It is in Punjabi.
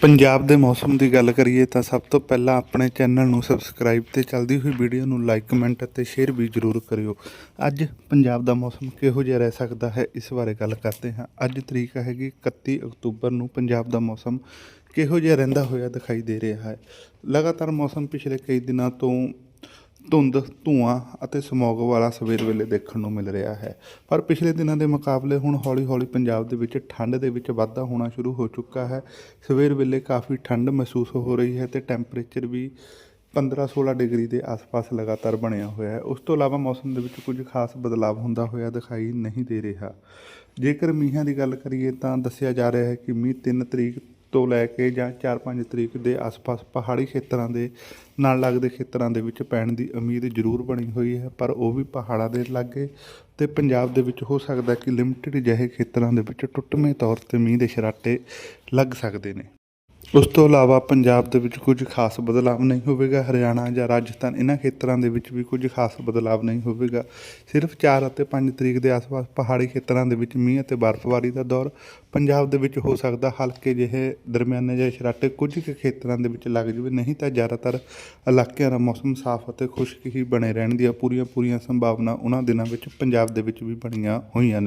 ਪੰਜਾਬ ਦੇ ਮੌਸਮ ਦੀ ਗੱਲ ਕਰੀਏ ਤਾਂ ਸਭ ਤੋਂ ਪਹਿਲਾਂ ਆਪਣੇ ਚੈਨਲ ਨੂੰ ਸਬਸਕ੍ਰਾਈਬ ਤੇ ਚੱਲਦੀ ਹੋਈ ਵੀਡੀਓ ਨੂੰ ਲਾਈਕ ਕਮੈਂਟ ਅਤੇ ਸ਼ੇਅਰ ਵੀ ਜ਼ਰੂਰ ਕਰਿਓ। ਅੱਜ ਪੰਜਾਬ ਦਾ ਮੌਸਮ ਕਿਹੋ ਜਿਹਾ ਰਹਿ ਸਕਦਾ ਹੈ? ਇਸ ਬਾਰੇ ਗੱਲ ਕਰਦੇ ਹਾਂ। ਅੱਜ ਤਰੀਕ ਹੈਗੀ 31 ਅਕਤੂਬਰ ਨੂੰ ਪੰਜਾਬ ਦਾ ਮੌਸਮ ਕਿਹੋ ਜਿਹਾ ਰਹਿੰਦਾ ਹੋਇਆ ਦਿਖਾਈ ਦੇ ਰਿਹਾ ਹੈ? ਲਗਾਤਾਰ ਮੌਸਮ ਪਿਛਲੇ ਕਈ ਦਿਨਾਂ ਤੋਂ ਧੁੰਦ, ਧੂਆਂ ਅਤੇ ਸਮੌਗ ਵਾਲਾ ਸਵੇਰ ਵੇਲੇ ਦੇਖਣ ਨੂੰ ਮਿਲ ਰਿਹਾ ਹੈ। ਪਰ ਪਿਛਲੇ ਦਿਨਾਂ ਦੇ ਮੁਕਾਬਲੇ ਹੁਣ ਹੌਲੀ-ਹੌਲੀ ਪੰਜਾਬ ਦੇ ਵਿੱਚ ਠੰਡ ਦੇ ਵਿੱਚ ਵਾਧਾ ਹੋਣਾ ਸ਼ੁਰੂ ਹੋ ਚੁੱਕਾ ਹੈ। ਸਵੇਰ ਵੇਲੇ ਕਾਫੀ ਠੰਡ ਮਹਿਸੂਸ ਹੋ ਰਹੀ ਹੈ ਤੇ ਟੈਂਪਰੇਚਰ ਵੀ 15-16 ਡਿਗਰੀ ਦੇ ਆਸ-ਪਾਸ ਲਗਾਤਾਰ ਬਣਿਆ ਹੋਇਆ ਹੈ। ਉਸ ਤੋਂ ਇਲਾਵਾ ਮੌਸਮ ਦੇ ਵਿੱਚ ਕੁਝ ਖਾਸ ਬਦਲਾਵ ਹੁੰਦਾ ਹੋਇਆ ਦਿਖਾਈ ਨਹੀਂ ਦੇ ਰਿਹਾ। ਜੇਕਰ ਮੀਂਹਾਂ ਦੀ ਗੱਲ ਕਰੀਏ ਤਾਂ ਦੱਸਿਆ ਜਾ ਰਿਹਾ ਹੈ ਕਿ ਮੀਂਹ 3 ਤਰੀਕ ਤੋਂ ਲੈ ਕੇ ਜਾਂ 4-5 ਤਰੀਕ ਦੇ ਆਸ-ਪਾਸ ਪਹਾੜੀ ਖੇਤਰਾਂ ਦੇ, ਨਾਲ ਲੱਗਦੇ ਖੇਤਰਾਂ ਦੇ ਵਿੱਚ ਪੈਣ ਦੀ ਉਮੀਦ ਜ਼ਰੂਰ ਬਣੀ ਹੋਈ ਹੈ, ਪਰ ਉਹ ਵੀ ਪਹਾੜਾਂ ਦੇ ਲਾਗੇ ਤੇ ਪੰਜਾਬ ਦੇ ਵਿੱਚ ਹੋ ਸਕਦਾ ਕਿ ਲਿਮਟਿਡ ਜਿਹੇ ਖੇਤਰਾਂ ਦੇ ਵਿੱਚ ਟੁੱਟਵੇਂ ਤੌਰ ਤੇ ਮੀਂਹ ਦੇ ਛਰਾਟੇ ਲੱਗ ਸਕਦੇ ਨੇ। ਉਸ ਤੋਂ ਇਲਾਵਾ ਪੰਜਾਬ ਦੇ ਵਿੱਚ ਕੁਝ ਖਾਸ ਬਦਲਾਅ ਨਹੀਂ ਹੋਵੇਗਾ, ਹਰਿਆਣਾ ਜਾਂ ਰਾਜਸਥਾਨ ਇਹਨਾਂ ਖੇਤਰਾਂ ਦੇ ਵਿੱਚ ਵੀ ਕੁਝ ਖਾਸ ਬਦਲਾਅ ਨਹੀਂ ਹੋਵੇਗਾ। ਸਿਰਫ 4 ਅਤੇ 5 ਤਰੀਕ ਦੇ ਆਸ-ਪਾਸ ਪਹਾੜੀ ਖੇਤਰਾਂ ਦੇ ਵਿੱਚ ਮੀਂਹ ਅਤੇ ਬਰਫ਼ਬਾਰੀ ਦਾ ਦੌਰ ਪੰਜਾਬ ਦੇ ਵਿੱਚ ਹੋ ਸਕਦਾ। ਹਲਕੇ ਜਿਹੇ ਦਰਮਿਆਨੇ ਜਿਹੇ ਛਰਾਟੇ ਕੁਝ ਕੁ ਖੇਤਰਾਂ ਦੇ ਵਿੱਚ ਲੱਗ ਜਵੇ, ਨਹੀਂ ਤਾਂ ਜ਼ਿਆਦਾਤਰ ਇਲਾਕਿਆਂ ਦਾ ਮੌਸਮ ਸਾਫ਼ ਅਤੇ ਖੁਸ਼ਕ ਹੀ ਬਣੇ ਰਹਿਣ ਦੀਆਂ ਪੂਰੀਆਂ ਪੂਰੀਆਂ ਸੰਭਾਵਨਾ ਉਹਨਾਂ ਦਿਨਾਂ ਵਿੱਚ ਪੰਜਾਬ ਦੇ ਵਿੱਚ ਵੀ ਬਣੀਆਂ ਹੋਈਆਂ ਨੇ।